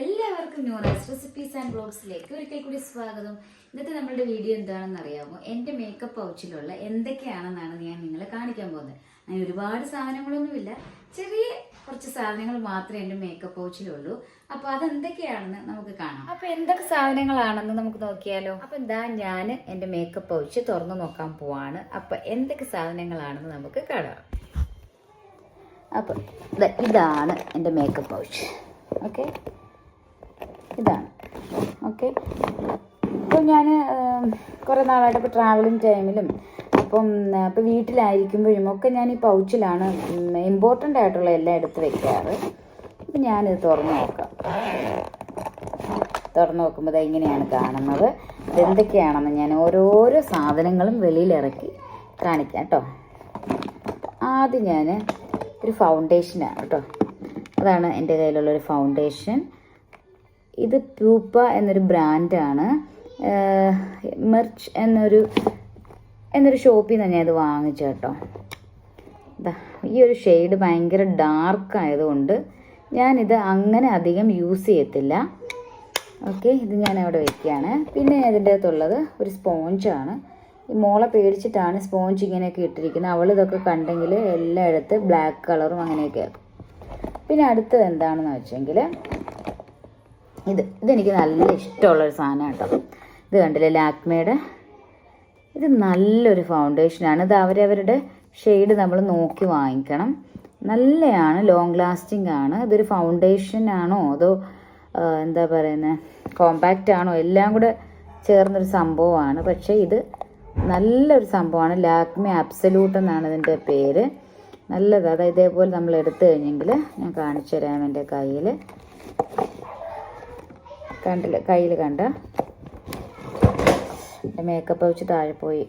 എല്ലാവർക്കും ന്യൂറൈസ് recipes and ബ്ലോഗ്സിലേക്ക് ഒരിക്കൽ കൂടി സ്വാഗതം. ഇന്നത്തെ നമ്മളുടെ വീഡിയോ എന്താണെന്ന് അറിയാമോ? എന്റെ മേക്കപ്പ് പൗച്ചിലുള്ള എന്തൊക്കെയാണെന്നാണ് ഞാൻ നിങ്ങളെ കാണിക്കാൻ പോകുന്നത്. അങ്ങനെ ഒരുപാട് സാധനങ്ങളൊന്നുമില്ല. ചെറിയ കുറച്ച് സാധനങ്ങൾ മാത്രമേ എന്റെ മേക്കപ്പ് പൗച്ചിലുള്ളൂ അപ്പോൾ അതെന്തൊക്കെയാണെന്ന് നമുക്ക് കാണാം. അപ്പോൾ എന്തൊക്കെ സാധനങ്ങളാണെന്ന് നമുക്ക് നോക്കിയാലോ? അപ്പോൾ എന്താ ഞാൻ എന്റെ മേക്കപ്പ് പൗച്ച് തുറന്നു നോക്കാൻ പോവാണ്. അപ്പോൾ എന്തൊക്കെ സാധനങ്ങളാണെന്ന് നമുക്ക് കാണാം. അപ്പോൾ ഇതാണ് എന്റെ മേക്കപ്പ് പൗച്ച് ഓക്കെ ഇതാണ്. ഓക്കെ അപ്പോൾ ഞാൻ കുറേ നാളായിട്ട് ഇപ്പോൾ ട്രാവലിംഗ് ടൈമിലും അപ്പം ഇപ്പോൾ വീട്ടിലായിരിക്കുമ്പോഴും ഒക്കെ ഞാൻ ഈ പൗച്ചിലാണ് ഇമ്പോർട്ടന്റ് ആയിട്ടുള്ള എല്ലാം എടുത്ത് വെക്കാറ്. അപ്പം ഞാനിത് തുറന്നു നോക്കാം. തുറന്നു നോക്കുമ്പോൾ ഇങ്ങനെയാണ് കാണുന്നത്. ഇതെന്തൊക്കെയാണെന്ന് ഞാൻ ഓരോരോ സാധനങ്ങളും വെളിയിലിറക്കി കാണിക്കാം കേട്ടോ ആദ്യം ഞാൻ ഒരു ഫൗണ്ടേഷനാണ് കേട്ടോ അതാണ് എന്റെ കയ്യിലുള്ള ഒരു ഫൗണ്ടേഷൻ ഇത് പ്യൂപ്പ എന്നൊരു ബ്രാൻഡാണ് മെർച്ച് എന്നൊരു എന്നൊരു ഷോപ്പിൽ നിന്ന് ഞാൻ ഇത് വാങ്ങിച്ചു കേട്ടോ. ഈ ഒരു ഷെയ്ഡ് ഭയങ്കര ഡാർക്ക് ആയതുകൊണ്ട് ഞാനിത് അങ്ങനെ അധികം യൂസ് ചെയ്യത്തില്ല. ഓക്കെ ഇത് ഞാൻ അവിടെ വയ്ക്കുകയാണ് പിന്നെ ഇതിന്റെ അകത്തുള്ളത് ഒരു സ്പോഞ്ചാണ് ഈ മോളെ പേടിച്ചിട്ടാണ് സ്പോഞ്ച് ഇങ്ങനെയൊക്കെ ഇട്ടിരിക്കുന്നത്. അവൾ ഇതൊക്കെ കണ്ടെങ്കിൽ എല്ലായിടത്ത് ബ്ലാക്ക് കളറും അങ്ങനെയൊക്കെ പിന്നെ അടുത്തത് എന്താണെന്ന് വെച്ചെങ്കിൽ ഇത് ഇതെനിക്ക് നല്ല ഇഷ്ടമുള്ളൊരു സാധനം കേട്ടോ. ഇത് കണ്ടില്ലേ ലാക്മയുടെ? ഇത് നല്ലൊരു ഫൗണ്ടേഷനാണ് ഇത് അവരവരുടെ ഷെയ്ഡ് നമ്മൾ നോക്കി വാങ്ങിക്കണം. നല്ലതാണ് ലോങ് ലാസ്റ്റിംഗ് ആണ്. ഇതൊരു ഫൗണ്ടേഷൻ ആണോ? അതോ എന്താ പറയുന്നത് കോമ്പാക്റ്റ് ആണോ? എല്ലാം കൂടെ ചേർന്നൊരു സംഭവമാണ്. പക്ഷേ ഇത് നല്ലൊരു സംഭവമാണ്. ലാക്മി അബ്സല്യൂട്ട് എന്നാണ് ഇതിന്റെ പേര്. നല്ലത്. അതായത് ഇതേപോലെ നമ്മൾ എടുത്തു കഴിഞ്ഞെങ്കിൽ ഞാൻ കാണിച്ചു തരാം എന്റെ കയ്യിൽ. കണ്ടില്ല കയ്യിൽ കണ്ട. എന്റെ മേക്കപ്പ് വെച്ച് താഴെ പോയി.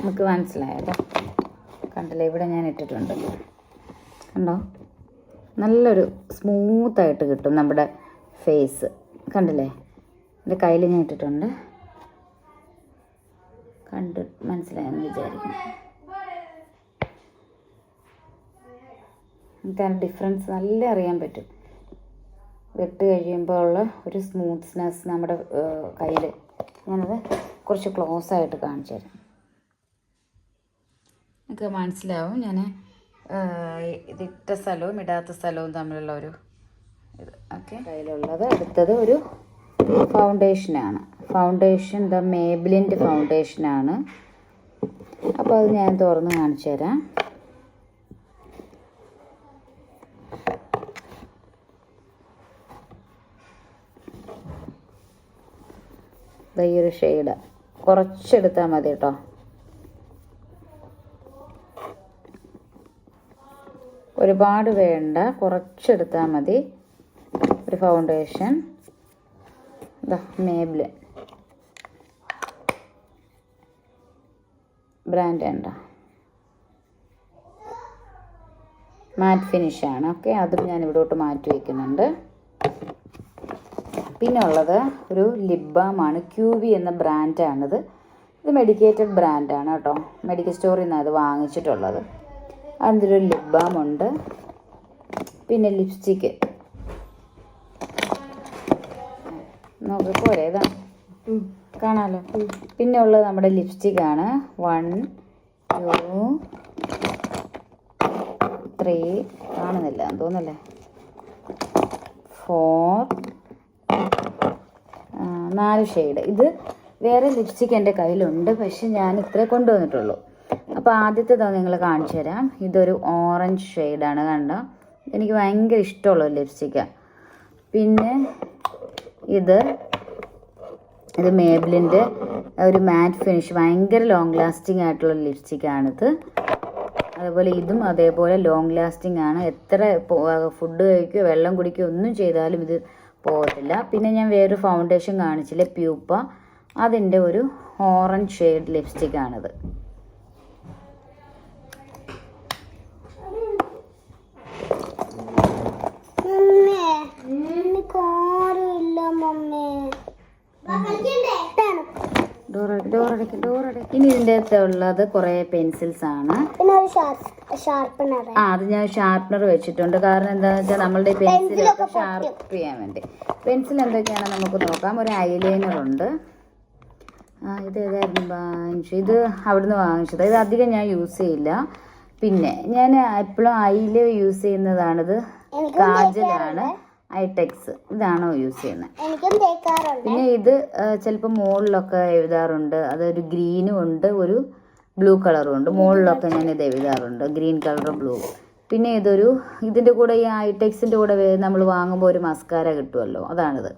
നമുക്ക് മനസ്സിലായല്ലോ. കണ്ടില്ലേ ഇവിടെ ഞാൻ ഇട്ടിട്ടുണ്ട്. കണ്ടോ? നല്ലൊരു സ്മൂത്തായിട്ട് കിട്ടും നമ്മുടെ ഫേസ് കണ്ടില്ലേ? എന്റെ കയ്യിൽ ഞാൻ ഇട്ടിട്ടുണ്ട്. കണ്ട് മനസ്സിലായെന്ന് വിചാരിക്കുന്നു. നമുക്കതിന് ഡിഫറൻസ് നല്ല അറിയാൻ പറ്റും. ഇട്ട് കഴിയുമ്പോൾ ഉള്ള ഒരു സ്മൂത്ത്നെസ് നമ്മുടെ കയ്യിൽ ഞാനത് കുറച്ച് ക്ലോസ് ആയിട്ട് കാണിച്ചു തരാം. നിങ്ങൾക്ക് മനസ്സിലാവും ഞാൻ ഇതിട്ട സ്ഥലവും ഇടാത്ത സ്ഥലവും തമ്മിലുള്ള ഒരു ഇത്. ഓക്കെ. കയ്യിലുള്ളത് അടുത്തത് ഒരു ഫൗണ്ടേഷനാണ് ഫൗണ്ടേഷൻ ദ മേബിലിന്റെ ഫൗണ്ടേഷനാണ് അപ്പോൾ അത് ഞാൻ തുറന്ന് കാണിച്ചു തരാം ദാ ഈ ഒരു ഷെയ്ഡ് കുറച്ചെടുത്താൽ മതി കേട്ടോ ഒരുപാട് വേണ്ട കുറച്ചെടുത്താൽ മതി. ഒരു ഫൗണ്ടേഷൻ മേബിൽ ബ്രാൻഡ് ഉണ്ടോ മാറ്റ് ഫിനിഷാണ് ഓക്കെ അതും ഞാൻ ഇവിടോട്ട് മാറ്റി വയ്ക്കുന്നുണ്ട് പിന്നെ ഉള്ളത് ഒരു ലിപ് ബാമാണ് ക്യൂ വി എന്ന ബ്രാൻഡാണിത് ഇത് മെഡിക്കേറ്റഡ് ബ്രാൻഡാണ് കേട്ടോ. മെഡിക്കൽ സ്റ്റോറിൽ നിന്നാണ് ഇത് വാങ്ങിച്ചിട്ടുള്ളത്. അതിന്റെ ഒരു ലിപ് ബാം ഉണ്ട്. പിന്നെ ലിപ്സ്റ്റിക്ക് നോക്കിപ്പോലെ പോരെ ഇതാ കാണാലോ. പിന്നെ ഉള്ളത് നമ്മുടെ ലിപ്സ്റ്റിക്കാണ് വൺ ടു ത്രീ കാണുന്നില്ല. തോന്നല്ലേ ഫോർ നാല് ഷെയ്ഡ് ഇത് വേറെ ലിപ്സ്റ്റിക് എന്റെ കയ്യിലുണ്ട്. പക്ഷെ ഞാൻ ഇത്രേ കൊണ്ടുവന്നിട്ടുള്ളൂ. അപ്പോൾ ആദ്യത്തെ നിങ്ങൾ കാണിച്ചു തരാം. ഇതൊരു ഓറഞ്ച് ഷെയ്ഡാണ് കണ്ട? എനിക്ക് ഭയങ്കര ഇഷ്ടമുള്ള ലിപ്സ്റ്റിക്കാണ് പിന്നെ ഇത് ഇത് മേബിളിന്റെ ഒരു മാറ്റ് ഫിനിഷ് ഭയങ്കര ലോങ് ലാസ്റ്റിംഗ് ആയിട്ടുള്ള ലിപ്സ്റ്റിക്കാണിത് അതുപോലെ ഇതും അതേപോലെ ലോങ് ലാസ്റ്റിംഗ് ആണ്. എത്ര ഫുഡ് കഴിക്കുകയോ വെള്ളം കുടിക്കുകയോ ഒന്നും ചെയ്താലും ഇത് പോകത്തില്ല. പിന്നെ ഞാൻ വേറൊരു ഫൗണ്ടേഷൻ കാണിച്ചില്ല പ്യൂപ്പ അതിന്റെ ഒരു ഓറഞ്ച് ഷെയ്ഡ് ലിപ്സ്റ്റിക് ആണിത്. മമ്മേ ഡോറടക്ക് ഡോറടക്ക് ഡോറടക്ക് ഇനി ഇതിന്റെ അകത്ത് ഉള്ളത് കുറേ പെൻസിൽസ് ആണ്. ആ അത് ഞാൻ ഷാർപ്പനർ വെച്ചിട്ടുണ്ട്. കാരണം എന്താണെന്ന് വെച്ചാൽ നമ്മളുടെ പെൻസിലൊക്കെ ഷാർപ്പ് ചെയ്യാൻ വേണ്ടി. പെൻസിൽ എന്തൊക്കെയാണ് നമുക്ക് നോക്കാം. ഒരു ഐലൈനർ ഉണ്ട്. ആ ഇത് ഏതായിരുന്നു വാങ്ങിച്ചു ഇത് അവിടുന്ന് വാങ്ങിച്ചത്. ഇത് അധികം ഞാൻ യൂസ് ചെയ്യില്ല. പിന്നെ ഞാൻ എപ്പോഴും ഐലൈ യൂസ് ചെയ്യുന്നതാണിത്. കാജലാണ്. ഐടെക്സ് ഇതാണോ യൂസ് ചെയ്യുന്നത്. പിന്നെ ഇത് ചിലപ്പോൾ മുകളിലൊക്കെ എഴുതാറുണ്ട്. അതൊരു ഗ്രീനും ഉണ്ട് ഒരു ബ്ലൂ കളറും ഉണ്ട്. മുകളിലൊക്കെ ഞാൻ ഇത് എഴുതാറുണ്ട്. ഗ്രീൻ കളറും ബ്ലൂ. പിന്നെ ഇതൊരു ഇതിന്റെ കൂടെ ഈ ഐടെക്സിന്റെ കൂടെ നമ്മൾ വാങ്ങുമ്പോൾ ഒരു മസ്കാര കിട്ടുമല്ലോ അതാണിത്.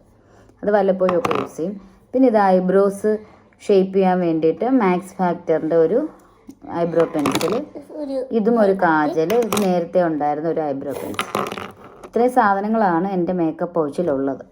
അത് വല്ലപ്പോഴും ഒക്കെ യൂസ് ചെയ്യും. പിന്നെ ഇത് ഐബ്രോസ് ഷേപ്പ് ചെയ്യാൻ വേണ്ടിയിട്ട് മാക്സ് ഫാക്ടറിന്റെ ഒരു ഐബ്രോ പെൻസിൽ ഇതും ഒരു കാജൽ ഇത് നേരത്തെ ഉണ്ടായിരുന്ന ഒരു ഐബ്രോ പെൻസിൽ ഇത്രയും സാധനങ്ങളാണ് എന്റെ മേക്കപ്പ് പൗച്ചിലുള്ളത്